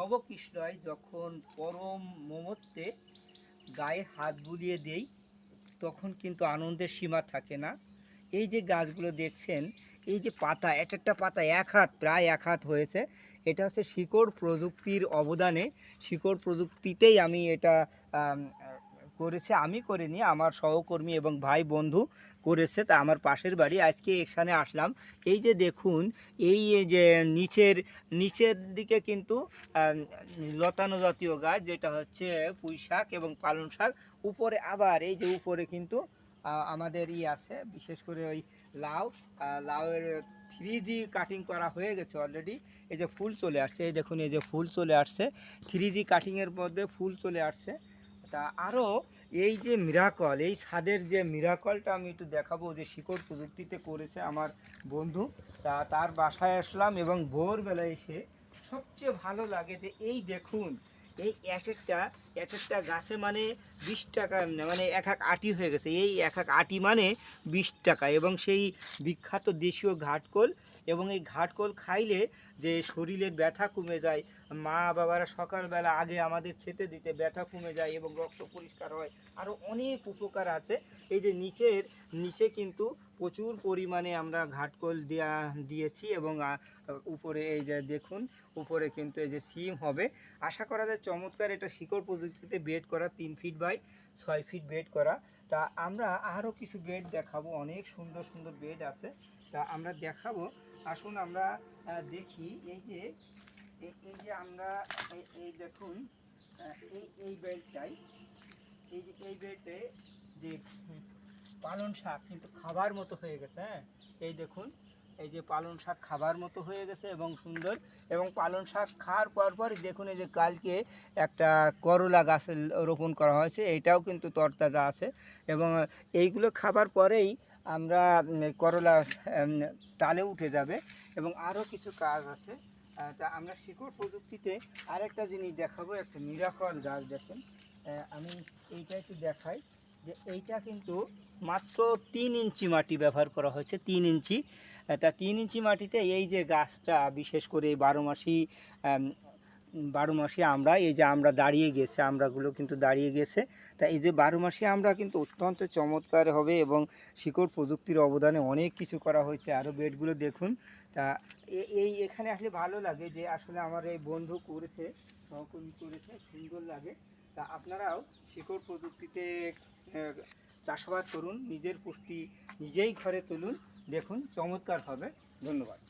নবকৃষ্ণয় যখন পরম মমত্বে গায়ে হাত বুলিয়ে দেই, তখন কিন্তু আনন্দের সীমা থাকে না। এই যে গাছগুলো দেখছেন, এই যে পাতা, এক একটা পাতা এক হাত, প্রায় এক হাত হয়েছে। এটা হচ্ছে শিকড় প্রযুক্তির অবদানে। শিকড় প্রযুক্তিতেই আমি এটা করেছে, আমি করিনি, আমার সহকর্মী এবং ভাই বন্ধু করেছে, তা আমার পাশের বাড়ি। আজকে এখানে আসলাম। এই যে দেখুন, এই যে নিচের নিচের দিকে কিন্তু লতানো জাতীয় গাছ, যেটা হচ্ছে পুঁই শাক এবং পালং শাক। উপরে আবার, এই যে উপরে কিন্তু আমাদের ই আছে, বিশেষ করে ওই লাউ লাউয়ের থ্রি জি কাটিং করা হয়ে গেছে অলরেডি এই যে ফুল চলে আসছে, এই দেখুন, এই যে ফুল চলে আসছে। থ্রি জি কাটিংয়ের মধ্যে ফুল চলে আসছে। তা আরও এই যে মিরাকল এই ছাদের যে মিরাকলটা আমি একটু দেখাবো, যে শিকড় প্রযুক্তিতে করেছে আমার বন্ধু। তা তার বাসায় আসলাম এবং ভোরবেলায় এসে সবচেয়ে ভালো লাগে যে এই দেখুন এই এক একটা এক একটা গাছে মানে বিশ টাকা মানে এক এক আটি হয়ে গেছে। এই এক এক আটি মানে বিশ টাকা এবং সেই বিখ্যাত দেশীয় ঘাটকোল এবং এই ঘাটকোল খাইলে যে শরীরের ব্যথা কমে যায়, মা বাবারা সকালবেলা আগে আমাদের খেতে দিতে ব্যথা কমে যায় এবং রক্ত পরিষ্কার হয় আরও অনেক উপকার আছে। এই যে নিচের, নিচে কিন্তু প্রচুর পরিমাণে আমরা ঘাটকোল দেওয়া দিয়েছি এবং উপরে এই যে দেখুন উপরে কিন্তু এই যে সিম হবে। আশা করা যায় চমৎকার এটা শিকড় প্রযুক্তিতে বেড করা, তিন ফিট বাই ছয় ফিট বেড করা। তা আমরা আরও কিছু বেড দেখাবো, অনেক সুন্দর সুন্দর বেড আছে। তা আমরা দেখাবো। আসুন আমরা দেখি এই যে এই যে আমরা, এই- দেখুন এই এই বেডটাই, এই যে, এই বেডে যে পালন শাক কিন্তু খাবার মতো হয়ে গেছে হ্যাঁ? এই দেখুন এই যে পালন শাক খাবার মতো হয়ে গেছে এবং সুন্দর। এবং পালন শাক খাওয়ার পর পরই দেখুন এই যে কালকে একটা করলা গাছ রোপণ করা হয়েছে এটাও কিন্তু তরতাজা আছে। এবং এইগুলো খাবার পরেই আমরা করলা টালে উঠে যাবে এবং আরও কিছু কাজ আছে। তা আমরা শিকড় প্রযুক্তিতে আরেকটা জিনিস দেখাবো, একটা নিরাকল গাছ দেখুন। আমি এইটা একটু দেখাই। যে এইটা কিন্তু মাত্র তিন ইঞ্চি মাটি ব্যবহার করা হয়েছে, তিন ইঞ্চি। তা তিন ইঞ্চি মাটিতে এই যে গাছটা, বিশেষ করে বারো মাসি বারো মাসে আমরা, এই যে আমরা দাঁড়িয়ে গেছে, আমরাগুলো কিন্তু দাঁড়িয়ে গেছে। তা এই যে বারো মাসে আমরা কিন্তু অত্যন্ত চমৎকার হবে এবং শিকড় প্রযুক্তির অবদানে অনেক কিছু করা হয়েছে। আরও বেডগুলো দেখুন। তা এই এখানে আসলে ভালো লাগে যে আসলে আমার এই বন্ধু করেছে, সহকর্মী করেছে, সুন্দর লাগে। তা আপনারাও শিকড় প্রযুক্তিতে চাষাবাদ করুন, নিজের পুষ্টি নিজেই ঘরে তুলুন, দেখুন চমৎকার হবে ধন্যবাদ।